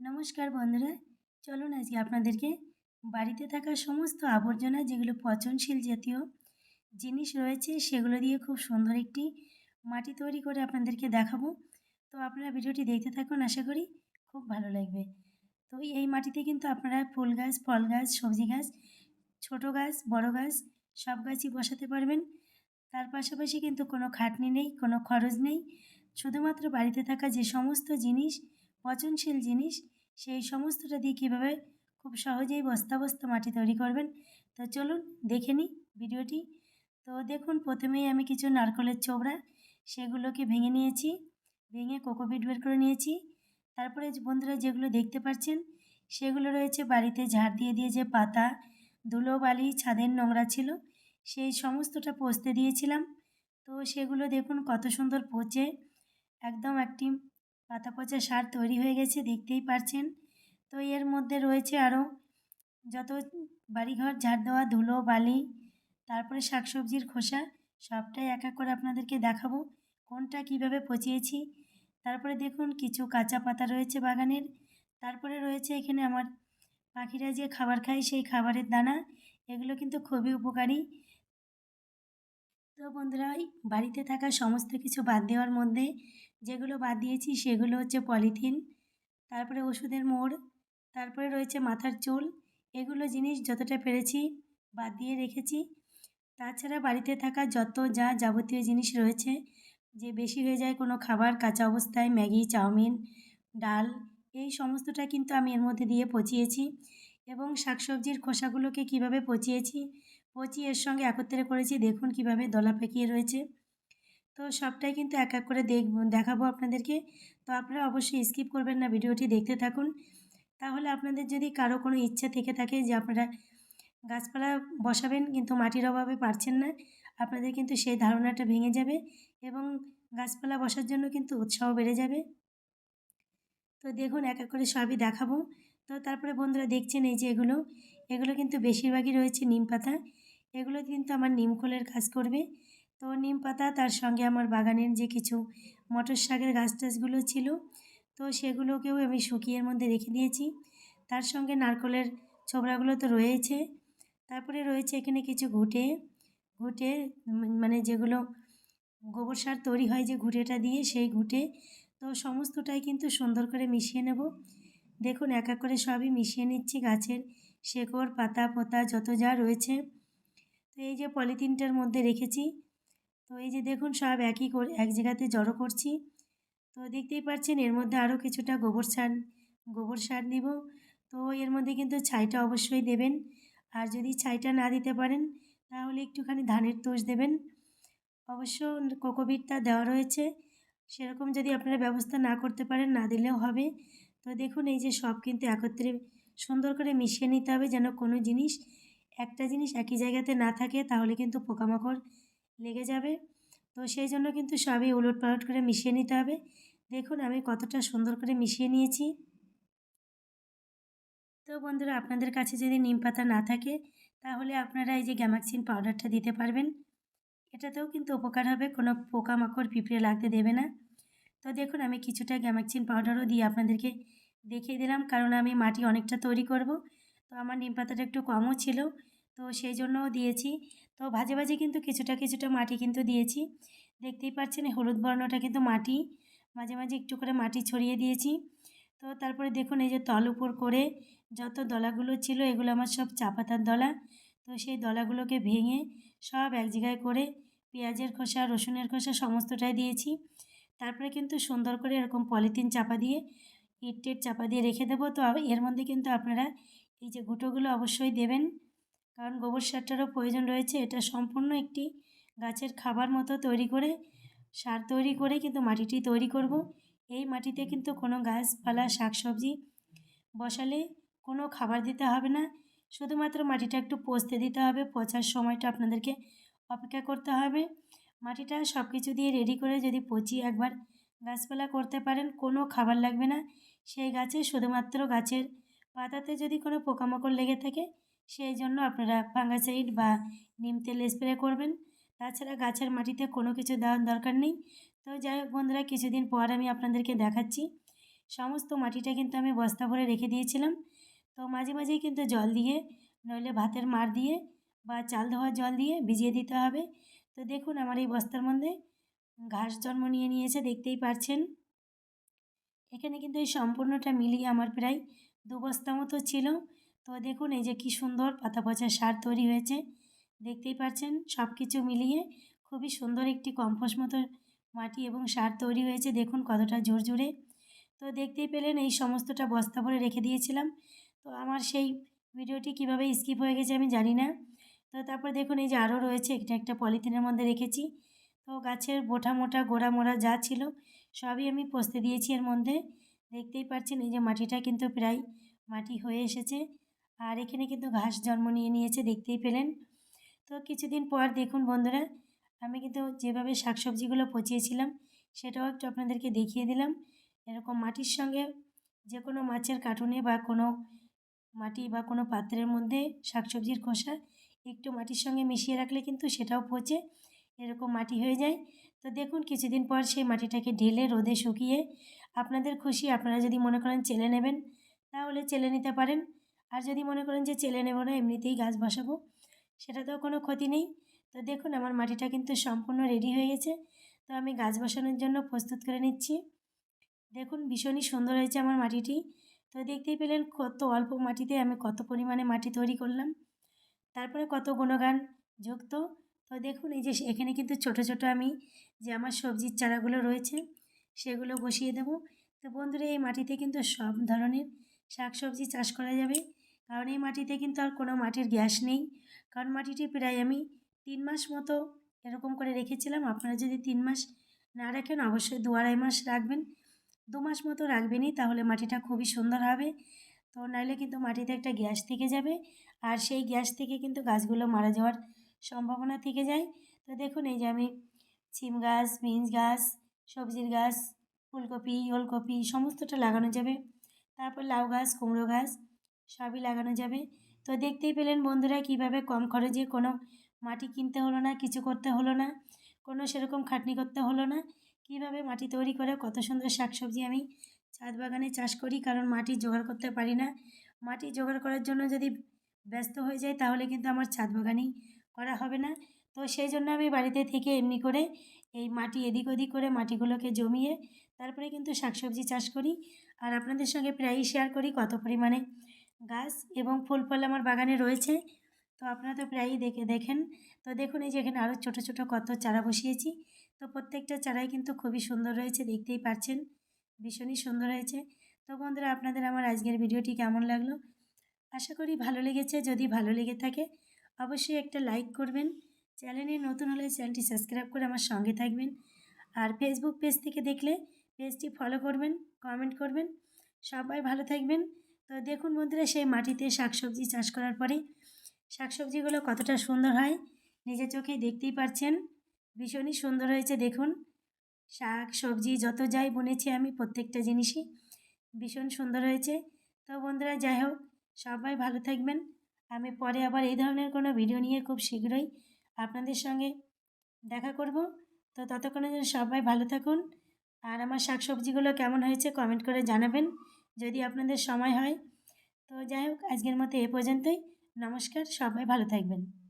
নমস্কার বন্ধুরা। চলুন আজকে আপনাদেরকে বাড়িতে থাকা সমস্ত আবর্জনা, যেগুলো পচনশীল জাতীয় জিনিস রয়েছে, সেগুলো দিয়ে খুব সুন্দর একটি মাটি তৈরি করে আপনাদেরকে দেখাবো। তো আপনারা ভিডিওটি দেখতে থাকুন, আশা করি খুব ভালো লাগবে। তো এই মাটিতে কিন্তু আপনারা ফুল গাছ, ফল গাছ, সবজি গাছ, ছোট গাছ, বড় গাছ, সব গাছই বসাতে পারবেন। তার পাশাপাশি কিন্তু কোনো খাটনি নেই, কোনো খরচ নেই। শুধুমাত্র বাড়িতে থাকা যে সমস্ত জিনিস পচনশীল জিনিস, সেই সমস্তটা দিয়ে কীভাবে খুব সহজেই বস্তা বস্তা মাটি তৈরি করবেন? তো চলুন দেখে নিই ভিডিওটি। তো দেখুন, প্রথমেই আমি কিছু নারকলের চোবড়া সেগুলোকে ভেঙে নিয়েছি, ভেঙে কোকোপিট বের করে নিয়েছি। তারপরে বন্ধুরা যেগুলো দেখতে পাচ্ছেন, সেগুলো রয়েছে বাড়িতে ঝাড় দিয়ে দিয়ে যে পাতা ধুলো বালি, ছাদের নোংরা ছিল, সেই সমস্তটা পচতে দিয়েছিলাম। তো সেগুলো দেখুন কত সুন্দর পচে, একদম একটি পাতা পচা সার তৈরি হয়ে গেছে, দেখতেই পারছেন। তো এর মধ্যে রয়েছে আরও যত বাড়িঘর ঝাড় দেওয়া ধুলো, বালি, তারপরে শাকসবজির খোসা, সবটাই এক এক করে আপনাদেরকে দেখাবো, কোনটা কীভাবে পচিয়েছি। তারপরে দেখুন, কিছু কাঁচা পাতা রয়েছে বাগানের। তারপরে রয়েছে এখানে আমার পাখিরা যে খাবার খায়, সেই খাবারের দানা। এগুলো কিন্তু খুবই উপকারী। তো বন্ধুরা ওই বাড়িতে থাকা সমস্ত কিছু বাদ দেওয়ার মধ্যে যেগুলো বাদ দিয়েছি সেগুলো হচ্ছে পলিথিন, তারপরে ওষুধের মোড়, তারপরে রয়েছে মাথার চুল। এগুলো জিনিস যতটা পেরেছি বাদ দিয়ে রেখেছি। তাছাড়া বাড়িতে থাকা যত যা যাবতীয় জিনিস রয়েছে, যে বেশি হয়ে যায় কোনো খাবার, কাঁচা অবস্থায় ম্যাগি, চাউমিন, ডাল, এই সমস্তটা কিন্তু আমি এর মধ্যে দিয়ে পচিয়েছি এবং শাকসবজির খোসাগুলোকে কীভাবে পচিয়েছি পচিয়ে এর সঙ্গে একত্রে করেছি। দেখুন কীভাবে দলা পেকিয়ে রয়েছে। তো সবটাই কিন্তু এক এক করে দেখ দেখাবো আপনাদেরকে। তো আপনারা অবশ্যই স্কিপ করবেন না, ভিডিওটি দেখতে থাকুন। তাহলে আপনাদের যদি কারও কোনো ইচ্ছা থেকে থাকে যে আপনারা গাছপালা বসাবেন, কিন্তু মাটির অভাবে পারছেন না, আপনাদের কিন্তু সেই ধারণাটা ভেঙে যাবে এবং গাছপালা বসার জন্য কিন্তু উৎসাহ বেড়ে যাবে। তো দেখুন, এক এক করে সবই দেখাবো। তো তারপরে বন্ধুরা দেখছেন এই যে এগুলো। এগুলো কিন্তু বেশিরভাগই রয়েছে নিম পাতা। এগুলো কিন্তু আমার নিমখোলের কাজ করবে। তো নিম পাতা, তার সঙ্গে আমার বাগানের যে কিছু মটর শাকের গাছ টাছগুলো ছিল, তো সেগুলোকেও আমি শুকিয়ের মধ্যে রেখে দিয়েছি। তার সঙ্গে নারকলের ছোবড়াগুলো তো রয়েছে। তারপরে রয়েছে এখানে কিছু ঘুটে। ঘুটে মানে যেগুলো গোবর সার তৈরি হয় যে ঘুটেটা দিয়ে সেই ঘুটে, তো সমস্তটাই কিন্তু সুন্দর করে মিশিয়ে নেব। দেখুন, এক এক করে সবই মিশিয়ে নিচ্ছি গাছের শেকড়, পাতা, পোতা, যত যা রয়েছে। তো এই যে পলিথিনটার মধ্যে রেখেছি। তো এই যে দেখুন সব একই করে, এক জায়গাতে জড়ো করছি। তো দেখতেই পাচ্ছেন এর মধ্যে আরও কিছুটা গোবর সার গোবর সার দিব তো এর মধ্যে কিন্তু ছাইটা অবশ্যই দেবেন। আর যদি ছাইটা না দিতে পারেন, তাহলে একটুখানি ধানের তোষ দেবেন। অবশ্য কোকোবিটটা দেওয়া রয়েছে। সেরকম যদি আপনারা ব্যবস্থা না করতে পারেন, না দিলেও হবে। তো দেখুন এই যে সব কিন্তু একত্রে সুন্দর করে মিশিয়ে নিতে হবে যেন কোনো জিনিস একটা জিনিস একই জায়গাতে না থাকে, তাহলে কিন্তু পোকামাকড় লেগে যাবে। তো সেই জন্য কিন্তু সবই উলট পালট করে মিশিয়ে নিতে হবে। দেখুন, আমি কতটা সুন্দর করে মিশিয়ে নিয়েছি। তো বন্ধুরা, আপনাদের কাছে যদি নিম পাতা না থাকে, তাহলে আপনারা এই যে গ্যামাক্সিন পাউডারটা দিতে পারবেন। এটাতেও কিন্তু উপকার হবে, কোনো পোকামাকড় পিঁপড়ে লাগতে দেবে না। তো দেখুন, আমি কিছুটা গ্যামাক্সিন পাউডারও দিয়ে আপনাদেরকে দেখিয়ে দিলাম, কারণ আমি মাটি অনেকটা তৈরি করব। তো আমার নিম পাতাটা একটু কমও ছিল। তো সেই জন্যও দিয়েছি। তো ভাজে ভাজে কিন্তু কিছুটা কিছুটা মাটি কিন্তু দিয়েছি। দেখতেই পাচ্ছেন হলুদ বর্ণটা কিন্তু মাটি। মাঝে মাঝে একটু করে মাটি ছড়িয়ে দিয়েছি। তো তারপরে দেখুন এই যে তল উপর করে যত দলাগুলো ছিল এগুলো আমার সব চা পাতার দলা। তো সেই দলাগুলোকে ভেঙে সব এক জায়গায় করে পেঁয়াজের খোসা, রসুনের খোসা সমস্তটাই দিয়েছি। তারপরে কিন্তু সুন্দর করে এরকম পলিথিন চাপা দিয়ে ইট টিট চাপা দিয়ে রেখে দেবো। তো এর মধ্যে কিন্তু আপনারা এই যে গুঁটোগুলো অবশ্যই দেবেন। কারণ গোবর সারটারও প্রয়োজন রয়েছে। এটা সম্পূর্ণ একটি গাছের খাবার মতো তৈরি করে, সার তৈরি করে কিন্তু মাটিটি তৈরি করব। এই মাটিতে কিন্তু কোনো গাছপালা শাকসবজি বসালে কোনো খাবার দিতে হবে না। শুধুমাত্র মাটিটা একটু পচতে দিতে হবে। পচার সময়টা আপনাদেরকে অপেক্ষা করতে হবে। মাটিটা সব কিছু দিয়ে রেডি করে যদি পচিয়ে একবার গাছপালা করতে পারেন, কোনো খাবার লাগবে না। সেই গাছে শুধুমাত্র গাছের পাতাতে যদি কোনো পোকামাকড় লেগে থাকে সেই জন্য আপনারা ফাঙ্গাসাইড বা নিম তেল স্প্রে করবেন। তাছাড়া গাছের মাটিতে কোনো কিছু দেওয়ার দরকার নেই। তো যাই হোক বন্ধুরা, কিছুদিন পর আমি আপনাদেরকে দেখাচ্ছি। সমস্ত মাটিটা কিন্তু আমি বস্তা ভরে রেখে দিয়েছিলাম। তো মাঝে মাঝেই কিন্তু জল দিয়ে, নইলে ভাতের মাড় দিয়ে বা চাল ধোয়ার জল দিয়ে ভিজিয়ে দিতে হবে। তো দেখুন আমার এই বস্তার মধ্যে ঘাস জন্ম নিয়ে নিয়েছে, দেখতেই পারছেন। এখানে কিন্তু এই সম্পূর্ণটা মিলিয়ে আমার প্রায় দু বস্তা মতো ছিল। তো দেখুন, এই যে কী সুন্দর পাতা পচা সার তৈরি হয়েছে। দেখতেই পাচ্ছেন সব কিছু মিলিয়ে খুবই সুন্দর একটি কম্পোস্ট মতো মাটি এবং সার তৈরি হয়েছে। দেখুন কতটা জোর জোরে। তো দেখতেই পেলেন, এই সমস্তটা বস্তা ভরে রেখে দিয়েছিলাম। তো আমার সেই ভিডিওটি কীভাবে স্কিপ হয়ে গেছে আমি জানি না। তো তারপর দেখুন, এই যে আরও রয়েছে একটা একটা পলিথিনের মধ্যে রেখেছি। তো গাছের বোটা মোটা, গোড়া মোড়া যা ছিল, সবই আমি পচতে দিয়েছি এর মধ্যে। দেখতেই পাচ্ছেন, এই যে মাটিটা কিন্তু প্রায় মাটি হয়ে এসেছে। আর এখানে কিন্তু ঘাস জন্ম নিয়ে নিয়েছে, দেখতেই পেলেন। তো কিছুদিন পর দেখুন বন্ধুরা, আমি কিন্তু যেভাবে শাকসবজিগুলো পচিয়েছিলাম, সেটাও একটু আপনাদেরকে দেখিয়ে দিলাম। এরকম মাটির সঙ্গে যে কোনো মাছের কার্টুনে বা কোনো মাটি বা কোনো পাত্রের মধ্যে শাকসবজির খোসা একটু মাটির সঙ্গে মিশিয়ে রাখলে কিন্তু সেটাও পচে, এরকম মাটি হয়ে যায়। তো দেখুন কিছুদিন পর সেই মাটিটাকে ঢেলে রোদে শুকিয়ে, আপনাদের খুশি, আপনারা যদি মনে করেন চেলে নেবেন, তাহলে চেলে নিতে পারেন। আর যদি মনে করেন যে চেলে নেব না, এমনিতেই গাছ বসাবো, সেটাতেও কোনো ক্ষতি নেই। তো দেখুন, আমার মাটিটা কিন্তু সম্পূর্ণ রেডি হয়ে গেছে। তো আমি গাছ বসানোর জন্য প্রস্তুত করে নিচ্ছি। দেখুন, ভীষণই সুন্দর হয়েছে আমার মাটিটি। তো দেখতেই পেলেন, কত অল্প মাটিতে আমি কত পরিমাণে মাটি তৈরি করলাম। তারপরে কত গুণগান যুক্ত। তো দেখুন, এই যে এখানে কিন্তু ছোট ছোট আমি যে আমার সবজির চারাগুলো রয়েছে, সেগুলো বসিয়ে দেব। তো বন্ধুরা, এই মাটিতে কিন্তু সব ধরনের শাকসবজি চাষ করা যাবে। কারণ এই মাটিতে কিন্তু আর কোনো মাটির গ্যাস নেই। কারণ মাটিটি প্রায় আমি তিন মাস মতো এরকম করে রেখেছিলাম। আপনারা যদি তিন মাস না রাখেন, অবশ্যই দু আড়াই মাস রাখবেন। দু মাস মতো রাখবেনই, তাহলে মাটিটা খুবই সুন্দর হবে। তো নাহলে কিন্তু মাটিতে একটা গ্যাস থেকে যাবে। আর সেই গ্যাস থেকে কিন্তু গাছগুলো মারা যাওয়ার সম্ভাবনা থেকে যায়। তো দেখুন, এই যে আমি সিম গাছ, বিনস গাছ, সবজির গাছ, ফুলকপি, ওলকপি, সমস্তটা লাগানো যাবে। তারপর লাউ গাছ, কুমড়ো গাছ সবই লাগানো যাবে। তো দেখতেই পেলেন বন্ধুরা কীভাবে কম খরচে কোনো মাটি কিনতে হলো না, কিছু করতে হলো না, কোনো সেরকম খাটনি করতে হলো না, কীভাবে মাটি তৈরি করে কত সুন্দর শাকসবজি আমি ছাদ বাগানে চাষ করি, কারণ মাটি জোগাড় করতে পারি না। মাটি জোগাড় করার জন্য যদি ব্যস্ত হয়ে যায় তাহলে কিন্তু আমার ছাদ বাগানেই করা হবে না। তো সেই জন্য আমি বাড়িতে থেকে এমনি করে এই মাটি এদিক ওদিক করে মাটিগুলোকে জমিয়ে, তারপরে কিন্তু শাকসবজি চাষ করি। আর আপনাদের সঙ্গে প্রায়ই শেয়ার করি কত পরিমাণে গাছ এবং ফুল ফল আমার বাগানে রয়েছে। তো আপনারা তো প্রায়ই দেখে, দেখেন। তো দেখুন, এই যে এখানে আরও ছোটো ছোটো কত চারা বসিয়েছি। তো প্রত্যেকটা চারাই কিন্তু খুবই সুন্দর রয়েছে দেখতেই পাচ্ছেন। ভীষণই সুন্দর হয়েছে। তো বন্ধুরা, আপনাদের আমার আজকের ভিডিওটি কেমন লাগল? আশা করি ভালো লেগেছে। যদি ভালো লেগে থাকে, অবশ্যই একটা লাইক করবেন। চ্যানেলে নতুন হলে চ্যানেলটি সাবস্ক্রাইব করে আমার সঙ্গে থাকবেন। আর ফেসবুক পেজ থেকে দেখলে পেজটি ফলো করবেন, কমেন্ট করবেন। সবাই ভালো থাকবেন। তো দেখুন বন্ধুরা, সেই মাটিতে শাকসবজি চাষ করার পরে শাকসবজিগুলো কতটা সুন্দর হয় নিজের চোখেই দেখতেই পারছেন ভীষণই সুন্দর হয়েছে দেখুন। শাক সবজি যত যাই বুনেছি আমি প্রত্যেকটা জিনিসই ভীষণ সুন্দর হয়েছে। তো বন্ধুরা, যাই হোক, সবাই ভালো থাকবেন। আমি পরে আবার এই ধরনের কোনো ভিডিও নিয়ে খুব শীঘ্রই আপনাদের সঙ্গে দেখা করব। তো ততক্ষণে যেন সবাই ভালো থাকুন। আর আমার শাকসবজিগুলো কেমন হয়েছে কমেন্ট করে জানাবেন। যদি আপনাদের সময় হয়। তো যাই হোক, আজকের মতো এ পর্যন্তই। নমস্কার, সবাই ভালো থাকবেন।